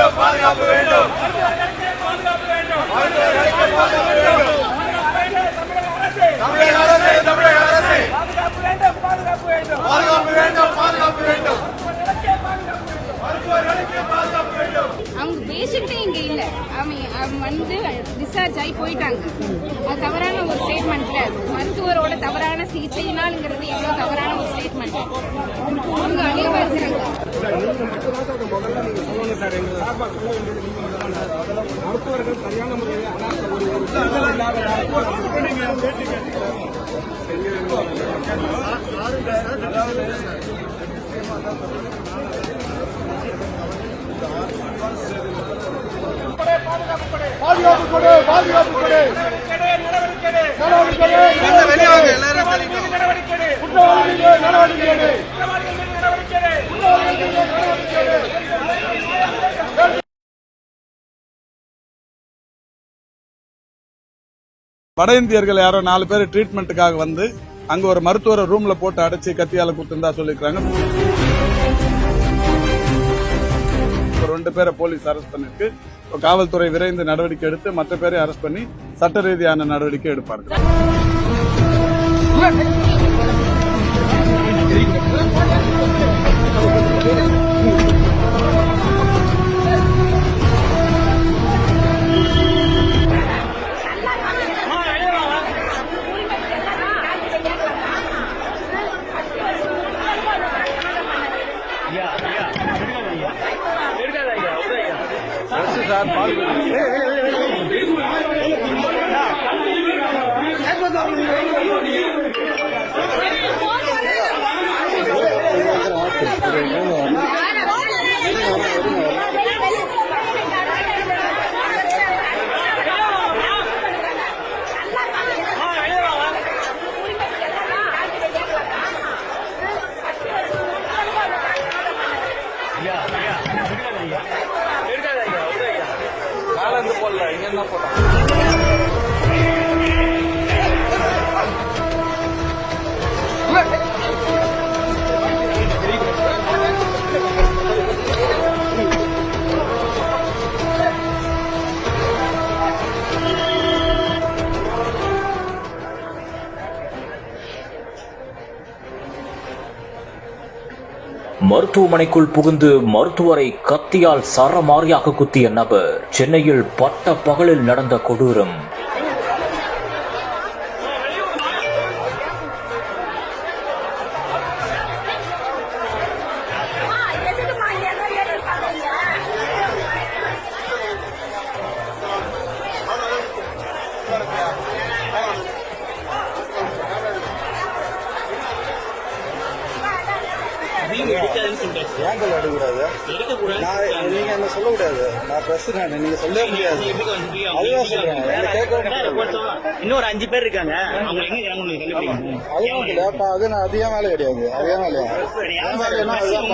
வேண்டும் பாதுகாப்பு வேண்டும் தமிழக அரசு தமிழக அரசு பாதுகாப்பு வேண்டும் பாதுகாப்பு வேண்டும் பாதுகாப்பு வேண்டும் அவங்க பேஷண்ட்டே இங்க இல்ல. அவன் வந்து டிஸ்சார்ஜ் ஆகி போயிட்டாங்க. அது தவறான ஒரு ஸ்டேட்மெண்ட்ல மருத்துவரோட தவறான சிகிச்சையினாலுங்கிறது எவ்வளவு தவறான ஒரு ஸ்டேட்மெண்ட் அவங்க அழிவுறுத்துறாங்க மருத்துவர்கள் சரியான முறையில் அனாதை ஒரு ஒரு சுத்தம் இல்லாத பாதுகாப்பு கொடு பாதுகாப்பு கொடு நடவடிக்கை நடவடிக்கை வட இந்தியர்கள் யாரோ நாலு பேர் ட்ரீட்மெண்ட்டுக்காக வந்து அங்க ஒரு மருத்துவரை ரூம்ல போட்டு அடைச்சு கத்தியால குத்துந்தா சொல்லிருக்காங்க ஒரு ரெண்டு பேரை போலீஸ் அரெஸ்ட் பண்ணிருக்கு காவல்துறை விரைந்து நடவடிக்கை எடுத்து மற்ற பேரை அரெஸ்ட் பண்ணி சட்ட ரீதியான நடவடிக்கை எடுப்பார்கள் எடுக்காதீங்க எடுக்காதீங்க சார் பால் போடல இங்க என்ன போட்டோம் மருத்துவமனைக்குள் புகுந்து மருத்துவரை கத்தியால் சரமாரியாக குத்திய நபர் சென்னையில் பட்ட பகலில் நடந்த கொடூரம். ஏன் சொல்ல நான் நீங்க என்ன சொல்லக்கூடாது நான் பிரசிடண்ட் நீங்க சொல்லவே முடியாது இன்னொரு அஞ்சு பேர் இருக்காங்க அது நான் அதே வேலை கிடையாது அதே வேலையா என் வேலைன்னா அதுதான்